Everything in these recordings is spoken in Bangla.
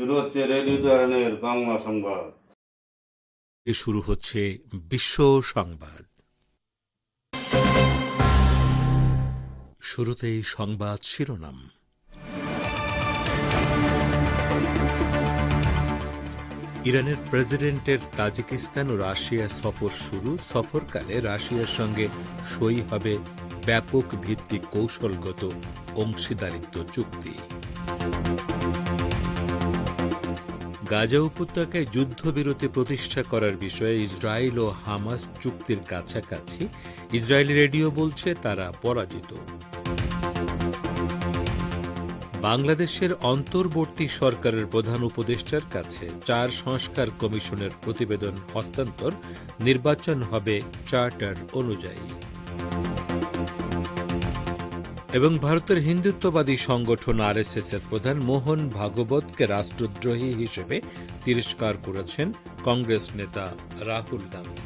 শুরু হচ্ছে রেডিও তেহরানের বাংলা সংবাদ। শুরু হচ্ছে বিশ্ব সংবাদ। শুরুতেই সংবাদ শিরোনাম। ইরানের প্রেসিডেন্টের তাজিকিস্তান ও রাশিয়া সফর শুরু। সফরকালে রাশিয়ার সঙ্গে সই হবে ব্যাপক ভিত্তিক কৌশলগত অংশীদারিত্ব চুক্তি। গাজা উপত্যকায় যুদ্ধবিরতি প্রতিষ্ঠা করার বিষয়ে ইসরায়েল ও হামাস চুক্তির কাছাকাছি। ইসরায়েলি রেডিও বলছে তারা পরাজিত। বাংলাদেশের অন্তর্বর্তী সরকারের প্রধান উপদেষ্টার কাছে চার সংস্কার কমিশনের প্রতিবেদন হস্তান্তর। নির্বাচন হবে চার্টার অনুযায়ী। এবং ভারতের হিন্দুত্ববাদী সংগঠন আরএসএস এর প্রধান মোহন ভাগবতকে রাষ্ট্রদ্রোহী হিসেবে তিরস্কার করেছেন কংগ্রেস নেতা রাহুল গান্ধী।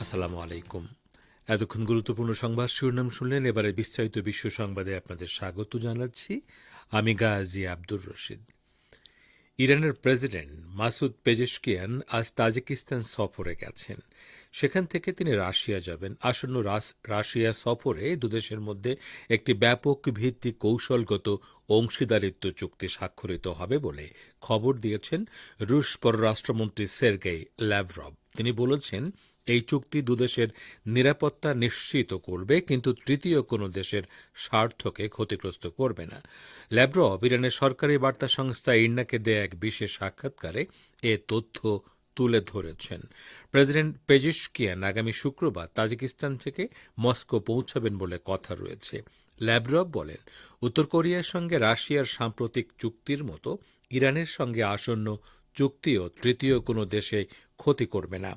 আসসালামু আলাইকুম। এতক্ষণ গুরুত্বপূর্ণ সংবাদ শিরোনাম শুনলেন। এবারে বিস্তারিত বিশ্ব সংবাদে আপনাদের স্বাগত জানাচ্ছি। আমি গাজী আব্দুর রশিদ। ইরানের প্রেসিডেন্ট মাসুদ পেজেশকিয়ান আজ তাজিকিস্তান সফরে গেছেন। সেখান থেকে তিনি রাশিয়া যাবেন। আসন্ন রাশিয়া সফরে দুদেশের মধ্যে একটি ব্যাপক ভিত্তি কৌশলগত অংশীদারিত্ব চুক্তি স্বাক্ষরিত হবে বলে খবর দিয়েছেন রুশ পররাষ্ট্রমন্ত্রী সের্গেই ল্যাভরভ তিনি বলেছেন এই চুক্তি দুদেশের নিরাপত্তা নিশ্চিত করবে, কিন্তু তৃতীয় কোনো দেশের স্বার্থকে ক্ষতিগ্রস্ত করবে না। ল্যাব্রভ ইরানের সরকারি বার্তা সংস্থা ইন্নাকে দেয়া এক বিশেষ সাক্ষাৎকারে এ তথ্য তুলে ধরেছেন। প্রেসিডেন্ট পেজিশকিয়ান আগামী শুক্রবার তাজিকিস্তান থেকে মস্কো পৌঁছাবেন বলে কথা রয়েছে। ল্যাব্রভ বলেন, উত্তর কোরিয়ার সঙ্গে রাশিয়ার সাম্প্রতিক চুক্তির মতো ইরানের সঙ্গে আসন্ন চুক্তিও তৃতীয় কোনো দেশে ক্ষতি করবে না।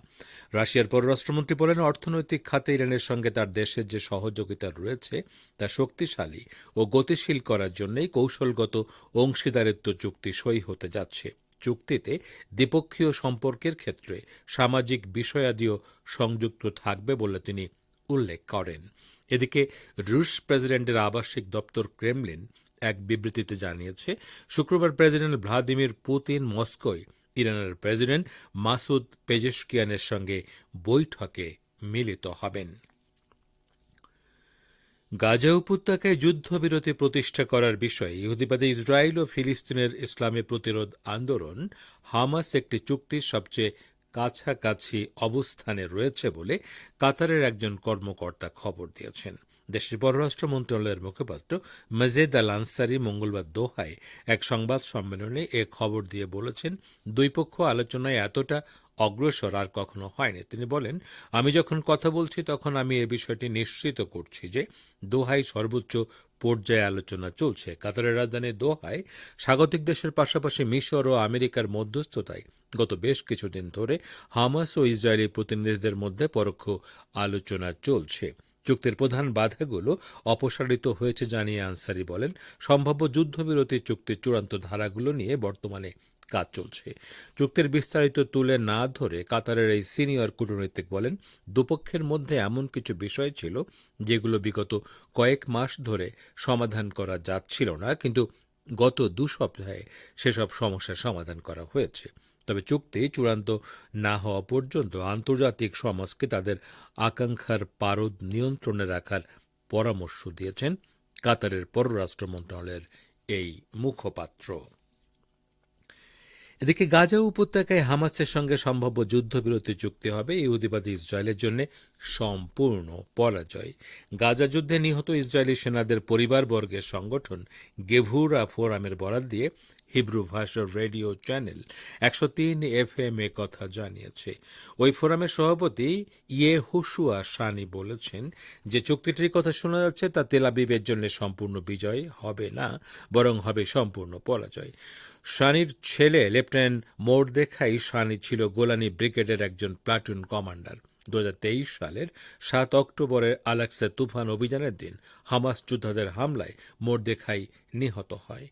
রাশিয়ার পররাষ্ট্রমন্ত্রী বলেন, অর্থনৈতিক খাতে ইরানের সঙ্গে তার দেশের যে সহযোগিতা রয়েছে, তা শক্তিশালী ও গতিশীল করার জন্যই কৌশলগত অংশীদারিত্ব চুক্তি সই হতে যাচ্ছে। চুক্তিতে দ্বিপক্ষীয় সম্পর্কের ক্ষেত্রে সামাজিক বিষয়াদিও সংযুক্ত থাকবে বলে তিনি উল্লেখ করেন। এদিকে, রুশ প্রেসিডেন্টের আবাসিক দপ্তর ক্রেমলিন এক বিবৃতিতে জানিয়েছে, শুক্রবার প্রেসিডেন্ট ভ্লাদিমির পুতিন মস্কোয় ইরানের প্রেসিডেন্ট মাসুদ পেজেশকিয়ানের সঙ্গে বৈঠকে মিলিত হবেন। গাজা উপত্যকায় যুদ্ধবিরতি প্রতিষ্ঠা করার বিষয়ে ইহুদিবাদী ইসরায়েল ও ফিলিস্তিনের ইসলামী প্রতিরোধ আন্দোলন হামাস একটি চুক্তির সবচেয়ে কাছাকাছি অবস্থানে রয়েছে বলে কাতারের একজন কর্মকর্তা খবর দিয়েছেন। দেশের পররাষ্ট্র মন্ত্রণালয়ের মুখপাত্র মজেদ আল আনসারি মঙ্গলবার দোহায় এক সংবাদ সম্মেলনে এ খবর দিয়ে বলেছেন, দুই পক্ষ আলোচনায় এতটা অগ্রসর আর কখনো হয়নি। তিনি বলেন, আমি যখন কথা বলছি তখন আমি এ বিষয়টি নিশ্চিত করছি যে দোহায় সর্বোচ্চ পর্যায়ে আলোচনা চলছে। কাতারের রাজধানী দোহায় স্বাগতিক দেশের পাশাপাশি মিশর ও আমেরিকার মধ্যস্থতায় গত বেশ কিছুদিন ধরে হামাস ও ইসরায়েলি প্রতিনিধিদের মধ্যে পরোক্ষ আলোচনা চলছে। চুক্তির প্রধান বাধাগুলো অপসারিত হয়েছে, জানিয়ে আনসারি বলেন, সম্ভাব্য যুদ্ধবিরতি চুক্তির চূড়ান্ত ধারাগুলো নিয়ে বর্তমানে কাজ চলছে। চুক্তির বিস্তারিত তুলে না ধরে কাতারের এই সিনিয়র কূটনৈতিক বলেন, দুপক্ষের মধ্যে এমন কিছু বিষয় ছিল যেগুলো বিগত কয়েক মাস ধরে সমাধান করা যাচ্ছিল না, কিন্তু গত দু সপ্তাহে সেসব সমস্যার সমাধান করা হয়েছে। তবে চুক্তি চূড়ান্ত না হওয়া পর্যন্ত আন্তর্জাতিক সমাজকে তাদের আকাঙ্ক্ষার পারদ নিয়ন্ত্রণে রাখার পরামর্শ দিয়েছেন কাতারের পররাষ্ট্র মন্ত্রণালয়ের এই মুখপাত্র। এদিকে গাজা উপত্যকায় হামাসের সঙ্গে সম্ভাব্য যুদ্ধবিরতি চুক্তি হবে ইহুদিবাদী ইসরায়েলের জন্য সম্পূর্ণ পরাজয়। গাজা যুদ্ধে নিহত ইসরায়েলি সেনাদের পরিবারবর্গের সংগঠন গেভুরা ফোরামের বরাদ দিয়ে হিব্রু ভাষার রেডিও চ্যানেল একশো তিন এফ এম এ কথা জানিয়েছে। ওই ফোরামের সভাপতি ইয়ে হুসুয়া সানি বলেছেন যে চুক্তিটির কথা শোনা যাচ্ছে, তা তেলাবিবের জন্য সম্পূর্ণ বিজয় হবে না, বরং হবে সম্পূর্ণ পরাজয়। সানির ছেলে লেফটেন্যান্ট মোর দেখাই সানি ছিল গোলানি ব্রিগেডের একজন প্লাটুন কমান্ডার। দু হাজার তেইশ সালের সাত অক্টোবরের আলাক্সা তুফান অভিযানের দিন হামাস যোদ্ধাদের হামলায় মোরদেখাই নিহত হয়।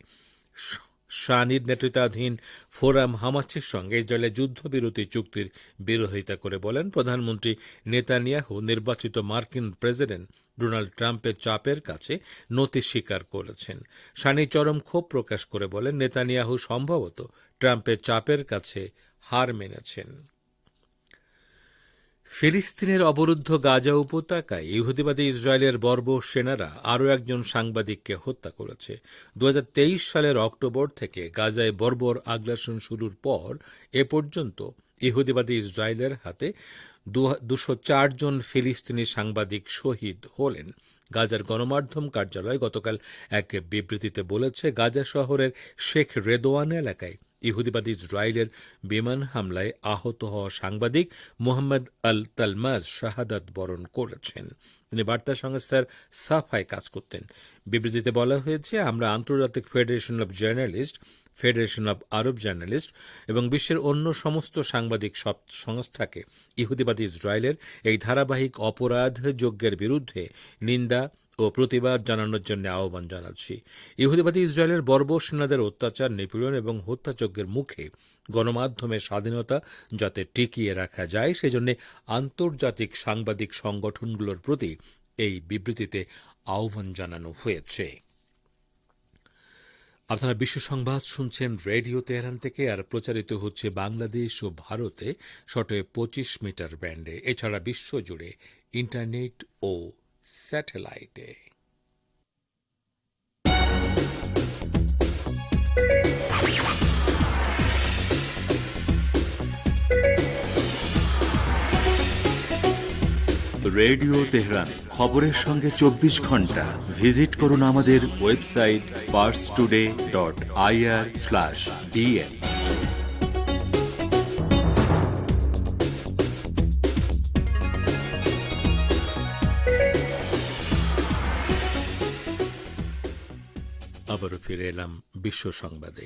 শানির নেতৃত্বাধীন ফোরাম হামাসের সঙ্গে ইসরায়েলের যুদ্ধবিরতি চুক্তির বিরোধিতা করে বলেন প্রধানমন্ত্রী নেতানিয়াহু নির্বাচিত মার্কিন প্রেসিডেন্ট ডোনাল্ড ট্রাম্পের চাপের কাছে নতি স্বীকার করেছেন। সানি চরম ক্ষোভ প্রকাশ করে বলেন, নেতানিয়াহু সম্ভবত ট্রাম্পের চাপের কাছে হার মেনেছেন। ফিলিস্তিনের অবরুদ্ধ গাজা উপত্যকায় ইহুদিবাদী ইসরায়েলের বর্বর সেনারা আরও একজন সাংবাদিককে হত্যা করেছে। দু হাজার তেইশ সালের অক্টোবর থেকে গাজায় বর্বর আগ্রাসন শুরুর পর এ পর্যন্ত ইহুদিবাদী ইসরায়েলের হাতে দুশো জন ফিলিস্তিনি সাংবাদিক শহীদ হলেন। গাজার গণমাধ্যম কার্যালয় গতকাল এক বিবৃতিতে বলেছে, গাজা শহরের শেখ রেদোয়ান এলাকায় ইহুদিবাদী ইসরায়েলের বিমান হামলায় আহত হওয়া সাংবাদিক মোহাম্মদ আল তালমাজ শাহাদাত বরণ করেছেন। তিনি বার্তা সংস্থার সাফায় কাজ করতেন। বিবৃতিতে বলা হয়েছে, আমরা আন্তর্জাতিক federation of journalist, federation of Arab journalist এবং বিশ্বের অন্য সমস্ত সাংবাদিক সব সংস্থাকে ইহুদিবাদী ইসরায়েলের এই ধারাবাহিক অপরাধ যজ্ঞের বিরুদ্ধে নিন্দা ও প্রতিবাদ জানানোর জন্য আহ্বান জানাচ্ছি। ইহুদিবাদী ইসরায়েলের বর্বর সেনাদের অত্যাচার, নিপীড়ন এবং হত্যাযজ্ঞের মুখে গণমাধ্যমের স্বাধীনতা যাতে টিকিয়ে রাখা যায়, সেজন্য আন্তর্জাতিক সাংবাদিক সংগঠনগুলোর প্রতি এই বিবৃতিতে আহ্বান জানানো হয়েছে। আপনারা বিশ্ব সংবাদ শুনছেন রেডিও তেহরান থেকে, আর প্রচারিত হচ্ছে বাংলাদেশ ও ভারতে শটে পঁচিশ মিটার ব্যান্ডে। এছাড়া বিশ্বজুড়ে ইন্টারনেট ও স্যাটেলাইটে রেডিও তেহরান, খবরের সঙ্গে চব্বিশ ঘণ্টা। ভিজিট করুন আমাদের website Pars today dot IR slash DN এলাম বিশ্ব সংবাদে।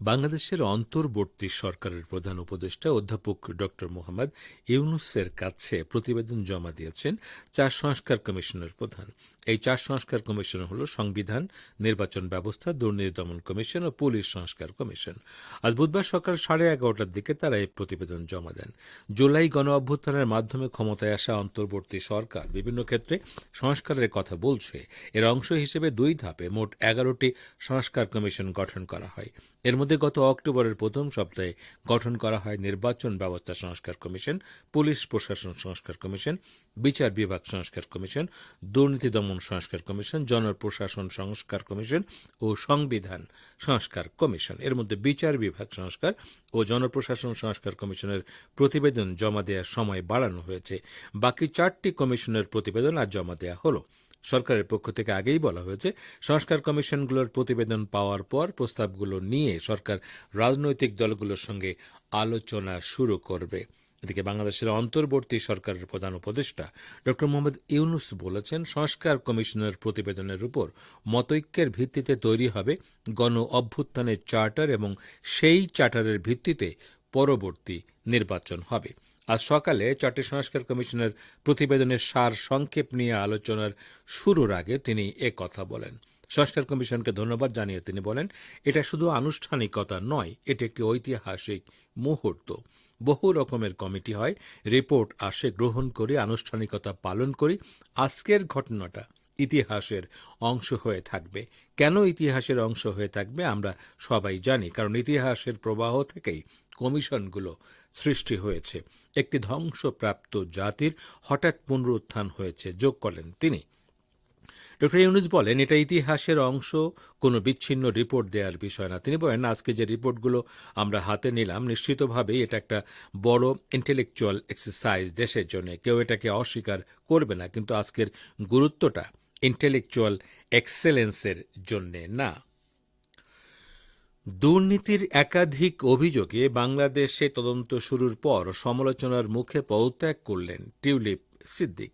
বাংলাদেশের অন্তর্বর্তী সরকারের প্রধান উপদেষ্টা অধ্যাপক ড মোহাম্মদ ইউনুসের কাছে প্রতিবেদন জমা দিয়েছেন চা সংস্কার কমিশনের প্রধান। এই চার সংস্কার কমিশন হল সংবিধান, নির্বাচন ব্যবস্থা, দুর্নীতি দমন কমিশন ও পুলিশ সংস্কার কমিশন। আজ বুধবার সকাল সাড়ে এগারোটার দিকে তারা এই প্রতিবেদন জমা দেন। জুলাই গণ অভ্যুত্থানের মাধ্যমে ক্ষমতায় আসা অন্তর্বর্তী সরকার বিভিন্ন ক্ষেত্রে সংস্কারের কথা বলছে। এর অংশ হিসেবে দুই ধাপে মোট এগারোটি সংস্কার কমিশন গঠন করা হয়। এর মধ্যে গত অক্টোবরের প্রথম সপ্তাহে গঠন করা হয় নির্বাচন ব্যবস্থা সংস্কার কমিশন, পুলিশ প্রশাসন সংস্কার কমিশন বিচার বিভাগ সংস্কার কমিশন, দুর্নীতি দমন সংস্কার কমিশন, জনপ্রশাসন সংস্কার কমিশন ও সংবিধান সংস্কার কমিশন। এর মধ্যে বিচার বিভাগ সংস্কার ও জনপ্রশাসন সংস্কার কমিশনের প্রতিবেদন জমা দেওয়ার সময় বাড়ানো হয়েছে। বাকি চারটি কমিশনের প্রতিবেদন আজ জমা দেওয়া হলো। সরকারের পক্ষ থেকে আগেই বলা হয়েছে, সংস্কার কমিশনগুলোর প্রতিবেদন পাওয়ার পর প্রস্তাবগুলো নিয়ে সরকার রাজনৈতিক দলগুলোর সঙ্গে আলোচনা শুরু করবে। এদিকে বাংলাদেশের অন্তর্বর্তী সরকারের প্রধান উপদেষ্টা ড মোহাম্মদ ইউনুস বলেছেন, সংস্কার কমিশনের প্রতিবেদনের উপর মতৈক্যের ভিত্তিতে তৈরি হবে গণ অভ্যুত্থানের চার্টার এবং সেই চার্টারের ভিত্তিতে পরবর্তী নির্বাচন হবে। আজ সকালে চারটি সংস্কার কমিশনের প্রতিবেদনের সার সংক্ষেপ নিয়ে আলোচনার শুরুর আগে তিনি এ কথা বলেন। সংস্কার কমিশনকে ধন্যবাদ জানিয়ে তিনি বলেন, এটা শুধু আনুষ্ঠানিকতা নয়, এটি একটি ঐতিহাসিক মুহূর্ত। বহু রকমের কমিটি হয়। রিপোর্ট আসে গ্রহণ করি, আনুষ্ঠানিকতা পালন করি। আজকের ঘটনাটা ইতিহাসের অংশ হয়ে থাকবে। কেন ইতিহাসের অংশ হয়ে থাকবে আমরা সবাই জানি, কারণ ইতিহাসের প্রবাহ থেকেই কমিশনগুলো সৃষ্টি হয়েছে। একটি ধ্বংসপ্রাপ্ত জাতির হঠাৎ পুনরুত্থান হয়েছে, যোগ করলেন তিনি। ডক্টর ইউনুস বলেন, এটা ইতিহাসের অংশ, কোনো বিচ্ছিন্ন রিপোর্ট দেওয়ার বিষয় না। তিনি বলেন, আজকে যে রিপোর্টগুলো আমরা হাতে নিলাম, নিশ্চিতভাবেই এটা একটা বড় ইন্টেলেকচুয়াল এক্সারসাইজ দেশের জন্য। কেউ এটাকে অস্বীকার করবে না, কিন্তু আজকের গুরুত্বটা ইন্টেলেকচুয়াল এক্সেলেন্সের জন্যে না। দুর্নীতির একাধিক অভিযোগে বাংলাদেশে তদন্ত শুরুর পর সমালোচনার মুখে পদত্যাগ করলেন টিউলিপ সিদ্দিক।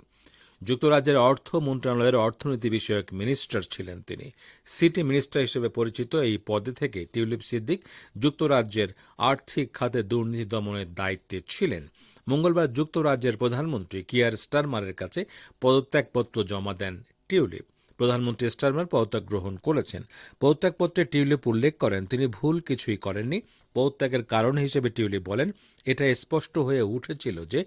যুক্তরাজ্যের অর্থ মন্ত্রণালয়ের অর্থনীতি বিষয়ক মিনিস্টার ছিলেন তিনি। সিটি মিনিস্টার হিসেবে পরিচিত এই পদে থেকে টিউলিপ সিদ্দিক যুক্তরাজ্যের আর্থিক খাতে দুর্নীতি দমনের দায়িত্বে ছিলেন। মঙ্গলবার যুক্তরাজ্যের প্রধানমন্ত্রী কিয়ার স্টারমারের কাছে পদত্যাগপত্র জমা দেন টিউলিপ। প্রধানমন্ত্রী স্টারমার পদত্যাগ গ্রহণ করেছেন। পদত্যাগপত্রে টিউলিপ উল্লেখ করেন, তিনি ভুল কিছুই করেননি। পদত্যাগের কারণ হিসেবে টিউলিপ বলেন, এটা স্পষ্ট হয়ে উঠেছিল যে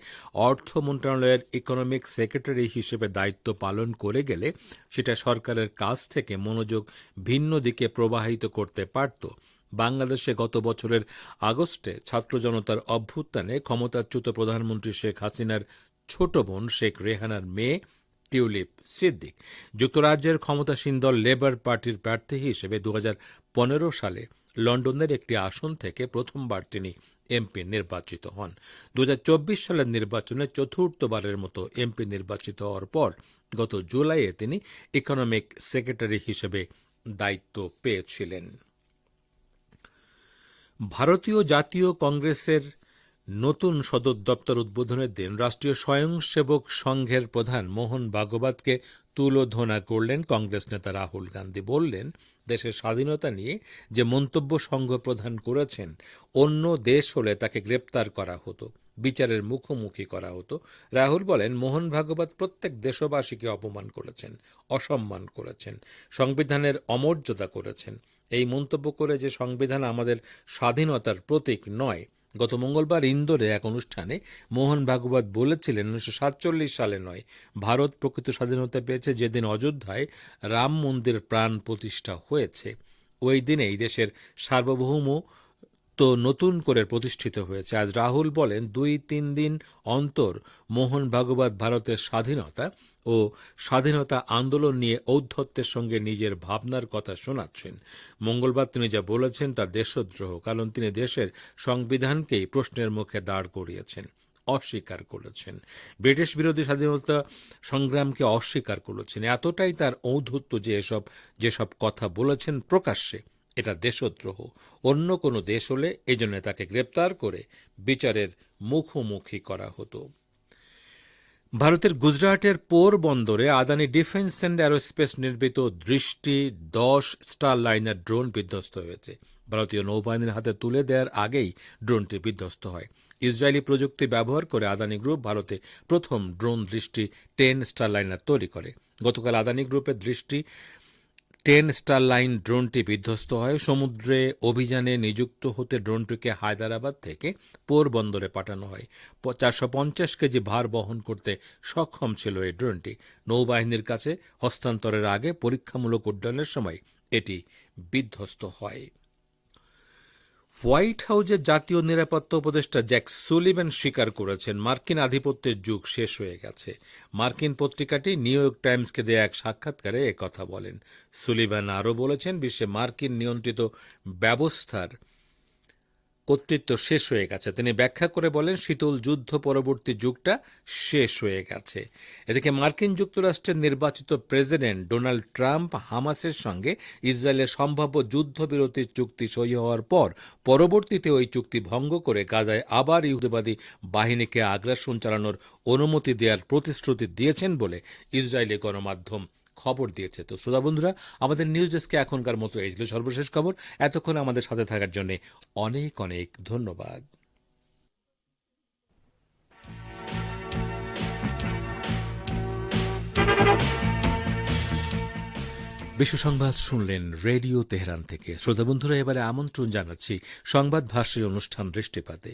অর্থ মন্ত্রণালয়ের ইকোনমিক সেক্রেটারি হিসেবে দায়িত্ব পালন করে গেলে সেটা সরকারের কাছ থেকে মনোযোগ ভিন্ন দিকে প্রবাহিত করতে পারত। বাংলাদেশে গত বছরের আগস্টে ছাত্র জনতার অভ্যুত্থানে ক্ষমতাচ্যুত প্রধানমন্ত্রী শেখ হাসিনার ছোট বোন শেখ রেহানার মেয়ে টিউলিপ সিদ্দিক। যুক্তরাজ্যের ক্ষমতাসীন দল লেবার পার্টির প্রার্থী হিসেবে দু হাজার পনেরো সালে লন্ডনের একটি আসন থেকে প্রথমবার তিনি এমপি নির্বাচিত হন। দু হাজার চব্বিশ সালের নির্বাচনে চতুর্থবারের মতো এমপি নির্বাচিত হওয়ার পর গত জুলাইয়ে তিনি ইকোনমিক সেক্রেটারি হিসেবে দায়িত্ব পেয়েছিলেন। ভারতীয় জাতীয় কংগ্রেসের নতুন সদর দপ্তর উদ্বোধনের দিন রাষ্ট্রীয় স্বয়ংসেবক সংঘের প্রধান মোহন ভাগবতকে তুলোধনা করলেন কংগ্রেস নেতা রাহুল গান্ধী। বললেন দেশের স্বাধীনতা নিয়ে যে মন্তব্য সংঘ প্রধান করেছেন, অন্য দেশ হলে তাকে গ্রেপ্তার করা হতো, বিচারের মুখোমুখি করা হতো। রাহুল বলেন, মোহন ভাগবত প্রত্যেক দেশবাসীকে অপমান করেছেন, অসম্মান করেছেন, সংবিধানের অমর্যাদা করেছেন। এই মন্তব্য করে যে সংবিধান আমাদের স্বাধীনতার প্রতীক নয় গত মঙ্গলবার ইন্দোরে এক অনুষ্ঠানে মোহন ভাগবত বলেছিলেন, উনিশশো সাতচল্লিশ সালে নয়, ভারত প্রকৃত স্বাধীনতা পেয়েছে যেদিন অযোধ্যায় রাম মন্দির প্রাণ প্রতিষ্ঠা হয়েছে। ওই দিনেই দেশের সার্বভৌম তো নতুন করে প্রতিষ্ঠিত হয়েছে। আজ রাহুল বলেন, দুই তিন দিন অন্তর মোহন ভাগবত ভারতের স্বাধীনতা ও স্বাধীনতা আন্দোলন নিয়ে ঔদ্ধত্যের সঙ্গে নিজের ভাবনার কথা শোনাচ্ছেন। মঙ্গলবার তিনি যা বলেছেন তা দেশদ্রোহ, কারণ তিনি দেশের সংবিধানকেই প্রশ্নের মুখে দাঁড় করিয়েছেন, অস্বীকার করেছেন। ব্রিটিশ বিরোধী স্বাধীনতা সংগ্রামকে অস্বীকার করেছেন। এতটাই তার ঔদ্ধত্য যে এসব, যেসব কথা বলেছেন প্রকাশ্যে, এটা দেশদ্রোহ। অন্য কোনো দেশ হলে এজন্য তাকে গ্রেপ্তার করে বিচারের মুখোমুখি করা হতো। ভারতের গুজরাটের পোর বন্দরে আদানি ডিফেন্স অ্যান্ড অ্যারোস্পেস নির্মিত দৃষ্টি দশ স্টার লাইনার ড্রোন বিধ্বস্ত হয়েছে। ভারতীয় নৌবাহিনীর হাতে তুলে দেওয়ার আগেই ড্রোনটি বিধ্বস্ত হয়। ইসরায়েলি প্রযুক্তি ব্যবহার করে আদানি গ্রুপ ভারতে প্রথম ড্রোন দৃষ্টি টেন স্টার লাইনার তৈরি করে। গতকাল আদানি গ্রুপের দৃষ্টি টেন স্টার লাইন ড্রোনটি বিধ্বস্ত হয়। সমুদ্রে অভিযানে নিযুক্ত হতে ড্রোনটিকে হায়দ্রাবাদ থেকে পোর বন্দরে পাঠানো হয়। চারশো পঞ্চাশ কেজি ভার বহন করতে সক্ষম ছিল এই ড্রোনটি। নৌবাহিনীর কাছে হস্তান্তরের আগে পরীক্ষামূলক উড্ডয়নের সময় এটি বিধ্বস্ত হয়। হোয়াইট হাউজের জাতীয় নিরাপত্তা উপদেষ্টা জ্যাক সুলিভেন স্বীকার করেছেন, মার্কিন আধিপত্যের যুগ শেষ হয়ে গেছে। মার্কিন পত্রিকাটি নিউ ইয়র্ক টাইমসকে দেয়া এক সাক্ষাৎকারে কথা বলেন। সুলিভেন আরও বলেছেন, বিশ্বে মার্কিন নিয়ন্ত্রিত ব্যবস্থার কর্তৃত্ব শেষ হয়ে গেছে। তিনি ব্যাখ্যা করে বলেন, শীতল যুদ্ধ পরবর্তী যুগটা শেষ হয়ে গেছে। এদিকে মার্কিন যুক্তরাষ্ট্রের নির্বাচিত প্রেসিডেন্ট ডোনাল্ড ট্রাম্প হামাসের সঙ্গে ইসরায়েলের সম্ভাব্য যুদ্ধবিরতির চুক্তি সই হওয়ার পর পরবর্তীতে ওই চুক্তি ভঙ্গ করে গাজায় আবার ইহুদিবাদী বাহিনীকে আগ্রাসন চালানোর অনুমতি দেওয়ার প্রতিশ্রুতি দিয়েছেন বলে ইসরায়েলি গণমাধ্যম খবর দিয়েছে। তো শ্রোতা বন্ধুরা, আমাদের নিউজ ডেস্কে এখনকার মতো এই ছিল সর্বশেষ খবর। এতক্ষণ আমাদের সাথে থাকার জন্য অনেক অনেক ধন্যবাদ। বিশ্ব সংবাদ শুনলেন রেডিও তেহরান থেকে। শ্রোতা বন্ধুরা, এবারে আমন্ত্রণ জানাচ্ছি সংবাদ ভাষ্যের অনুষ্ঠান দৃষ্টিপাতে।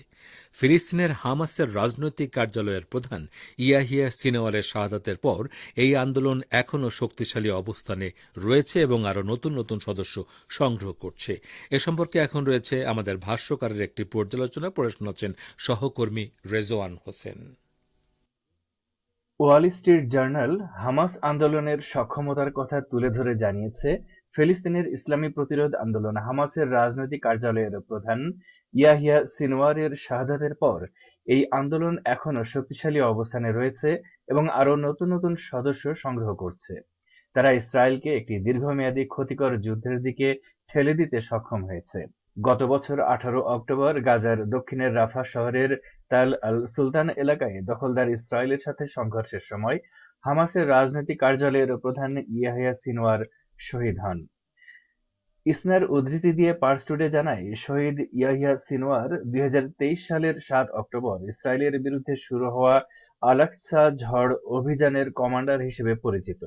ফিলিস্তিনের হামাসের রাজনৈতিক কার্যালয়ের প্রধান ইয়াহিয়া সিনেওয়ালের শাহাদাতের পর এই আন্দোলন এখনও শক্তিশালী অবস্থানে রয়েছে এবং আরও নতুন নতুন সদস্য সংগ্রহ করছে। এ সম্পর্কে এখন রয়েছে আমাদের ভাষ্যকারের একটি পর্যালোচনা। পড়ে শোনাচ্ছেন সহকর্মী Rezwan Hossain. Wall Street Journal Hamas আন্দোলনের সক্ষমতার কথা তুলে ধরে জানিয়েছে ফিলিস্তিনের ইসলামী প্রতিরোধ আন্দোলন। হামাসের রাজনৈতিক কার্যালয়ের প্রধান ইয়াহিয়া সিনওয়ারের শাহাদাতের পর এই আন্দোলন এখনও শক্তিশালী অবস্থানে রয়েছে এবং আরও নতুন নতুন সদস্য সংগ্রহ করছে। তারা ইসরায়েলকে একটি দীর্ঘমেয়াদী ক্ষতিকর যুদ্ধের দিকে ঠেলে দিতে সক্ষম হয়েছে। গত বছর আঠারো অক্টোবর গাজার দক্ষিণের রাফা শহরের তাল আল সুলতান এলাকায় দখলদার ইসরায়েলের সাথে সংঘর্ষের সময় হামাসের রাজনৈতিক কার্যালয়ের প্রধান ইয়াহিয়া সিনওয়ার শহীদ হন। ইসনার উদ্ধৃতি দিয়ে পার্স টুডে জানায়, শহীদ ইয়াহিয়া সিনওয়ার দুই হাজার তেইশ সালের সাত অক্টোবর ইসরায়েলের বিরুদ্ধে শুরু হওয়া আলাকসা ঝড় অভিযানের কমান্ডার হিসেবে পরিচিত।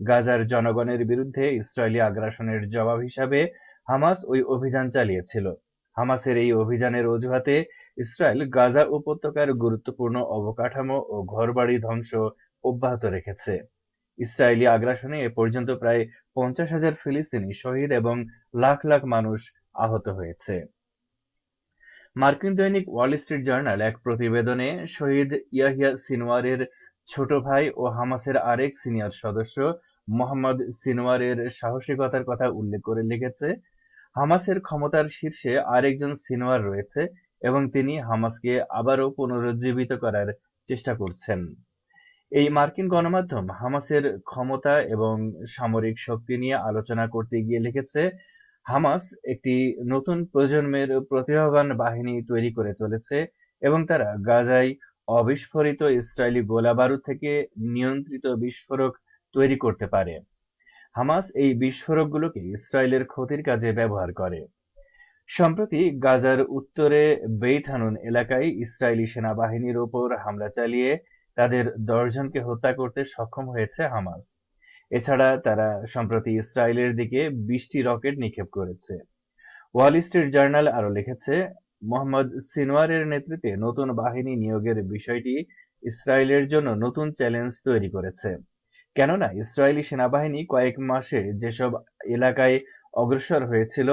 গাজার জনগণের বিরুদ্ধে ইসরায়েলি আগ্রাসনের জবাব হিসাবে হামাস ওই অভিযান চালিয়েছিল। হামাসের এই অভিযানের অজুহাতে ইসরায়েল গাজা উপত্যকার গুরুত্বপূর্ণ অবকাঠামো ও ঘরবাড়ি ধ্বংস অব্যাহত রেখেছে। ইসরায়েলি আগ্রাসনে এ পর্যন্ত প্রায় পঞ্চাশ হাজার ফিলিস্তিনি শহীদ এবং লাখ লাখ মানুষ আহত হয়েছে। মার্কিন দৈনিক ওয়াল স্ট্রিট জার্নাল এক প্রতিবেদনে শহীদ ইয়াহিয়া সিনওয়ারের ছোট ভাই ও হামাসের আরেক সিনিয়র সদস্য মোহাম্মদ সিনওয়ারের সাহসিকতার কথা উল্লেখ করে লিখেছে হামাসের ক্ষমতার শীর্ষে আরেকজন সিনওয়ার রয়েছে এবং তিনি হামাসকে আবারও পুনরুজ্জীবিত করার চেষ্টা করছেন। এই মার্কিন গণমাধ্যম হামাসের ক্ষমতা এবং সামরিক শক্তি নিয়ে আলোচনা করতে গিয়ে লিখেছে, হামাস একটি নতুন প্রজন্মের প্রতিভাবান বাহিনী তৈরি করে চলেছে এবং তারা গাজায় অবিস্ফোরিত ইসরায়েলি গোলাবারুদ থেকে নিয়ন্ত্রিত বিস্ফোরক তৈরি করতে পারে। হামাস এই বিস্ফোরকগুলোকে ইসরায়েলের ক্ষতির কাজে ব্যবহার করে। সম্প্রতি গাজার উত্তরে বেইত হানুন এলাকায় ইসরায়েলি সেনাবাহিনীর ওপর হামলা চালিয়ে তাদের দশজনকে হত্যা করতে সক্ষম হয়েছে হামাস। এছাড়া তারা সম্প্রতি ইসরায়েলের দিকে বিশটি রকেট নিক্ষেপ করেছে। ওয়াল স্ট্রিট জার্নাল আরও লিখেছে, মোহাম্মদ সিনওয়ারের নেতৃত্বে নতুন বাহিনী নিয়োগের বিষয়টি ইসরায়েলের জন্য নতুন চ্যালেঞ্জ তৈরি করেছে। কেননা ইসরায়েলি সেনাবাহিনী কয়েক মাসে যেসব এলাকায় অগ্রসর হয়েছিল,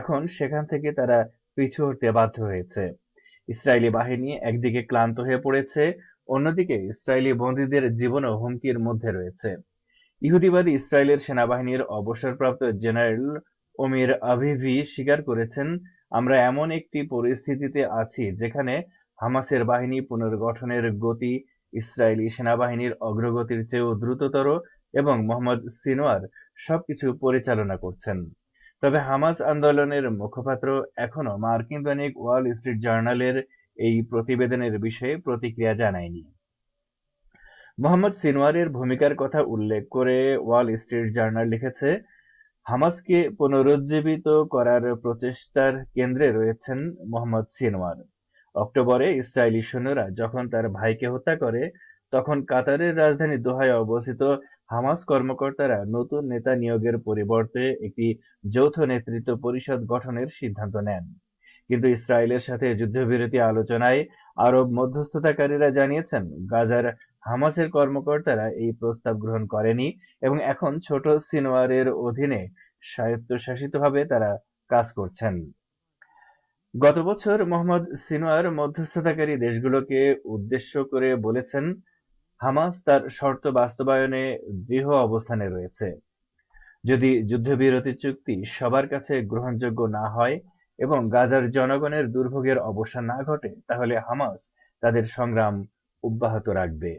এখন সেখান থেকে তারা পিছু হতে বাধ্য হয়েছে। ইসরায়েলি বাহিনী একদিকে ক্লান্ত হয়ে পড়েছে, অন্যদিকে ইসরায়েলি বন্দীদের জীবনও হুমকির মধ্যে রয়েছে। ইহুদিবাদী ইসরায়েলের সেনাবাহিনীর অবসরপ্রাপ্ত জেনারেল ওমির আভিভি স্বীকার করেছেন, আমরা এমন একটি পরিস্থিতিতে আছি যেখানে হামাসের বাহিনী পুনর্গঠনের গতি ইসরায়েলি সেনাবাহিনীর অগ্রগতির চেয়েও দ্রুততর এবং মোহাম্মদ সিনোয়ার সবকিছু পরিচালনা করছেন। তবে হামাস আন্দোলনের মুখপাত্র এখনও মার্কিন দৈনিক ওয়াল স্ট্রিট জার্নালের এই প্রতিবেদনের বিষয়ে প্রতিক্রিয়া জানায়নি। মোহাম্মদ সিনোয়ারের ভূমিকার কথা উল্লেখ করে ওয়াল স্ট্রিট জার্নাল লিখেছে, হামাসকে পুনরুজ্জীবিত করার প্রচেষ্টার কেন্দ্রে রয়েছেন মোহাম্মদ সিনওয়ার। অক্টোবরে ইসরায়েলি সৈন্যরা যখন তার ভাইকে হত্যা করে, তখন কাতারের রাজধানী দোহায় অবস্থিত হামাস কর্মকর্তারা নতুন নেতা নিয়োগের পরিবর্তে একটি যৌথ নেতৃত্ব পরিষদ গঠনের সিদ্ধান্ত নেন। কিন্তু ইসরায়েলের সাথে যুদ্ধবিরতি আলোচনায় আরব মধ্যস্থতাকারীরা জানিয়েছেন, গাজার হামাসের কর্মকর্তারা এই প্রস্তাব গ্রহণ করেনি এবং এখন ছোট সিনোয়ারের অধীনে স্বায়ত্তশাসিতভাবে তারা কাজ করছেন। গত বছর মোহাম্মদ সিনোয়ার মধ্যস্থতাকারী দেশগুলোকে উদ্দেশ্য করে বলেছেন, হামাস তার শর্ত বাস্তবায়নে দৃঢ় অবস্থানে রয়েছে। যদি যুদ্ধবিরতি চুক্তি সবার কাছে গ্রহণযোগ্য না হয় এবং গাজার জনগণের দুর্ভোগের অবসান না ঘটে, তাহলে হামাস তাদের সংগ্রাম অব্যাহত রাখবে।